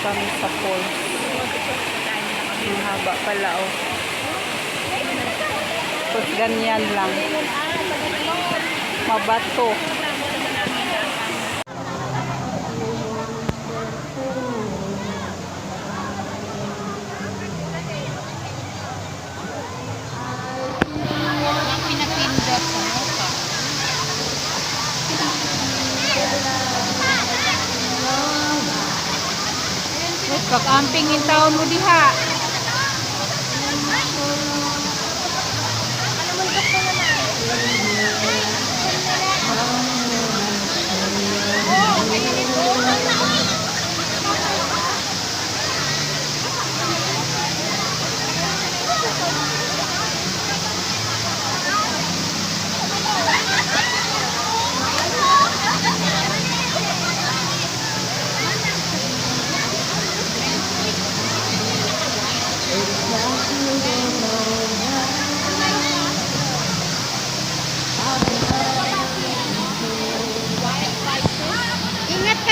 kami sa pool. Ang haba pala oh. Tapos ganyan lang. Mabato. Ang Wait, kakamping in taon mo diha.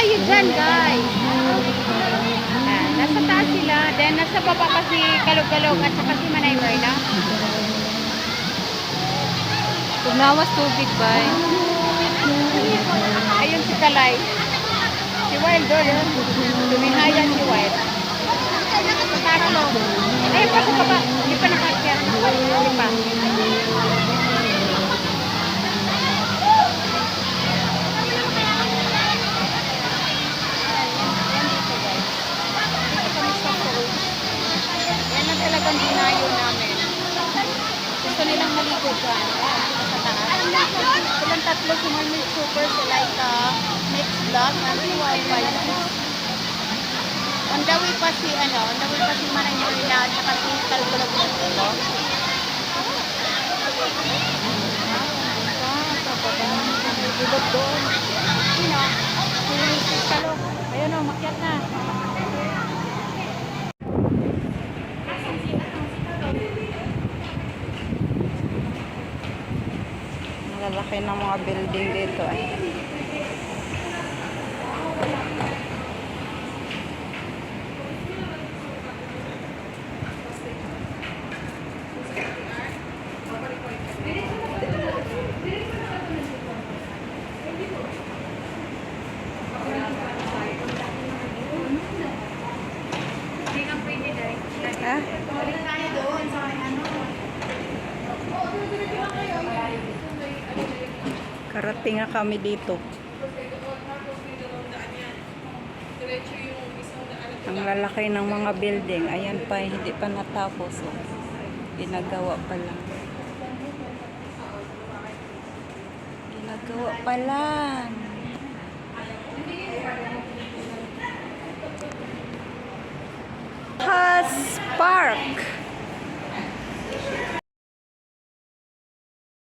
Kayo dyan, guys. Ah, nasa taas sila. Then, nasa baba kasi kalog-kalog at saka si Manay Merna. Tumawas tubig, bay. Ayun si Kalay. Si Wild doon, yun. Tumihayan si Wild. Tatlo. Ayun pa sa baba. Hindi pa nakakyat. Hindi pa. Gusto nilang maligo dyan. Ayan, sa taas. Silang si Mermaid Super, si Laika, Next Vlog, and si Wi-Fi. On the way pa si, ano, on the way pa si Manay Marina at saka si Kalkulog na sila. Bilog doon. Sino? Si Kalog. Ayun o, makyat na. Lalaki ng mga building dito eh. Karating na kami dito. Ang lalaki ng mga building. Ayan pa, hindi pa natapos. Oh. Ginagawa pa lang. Ginagawa pa lang. Has Park.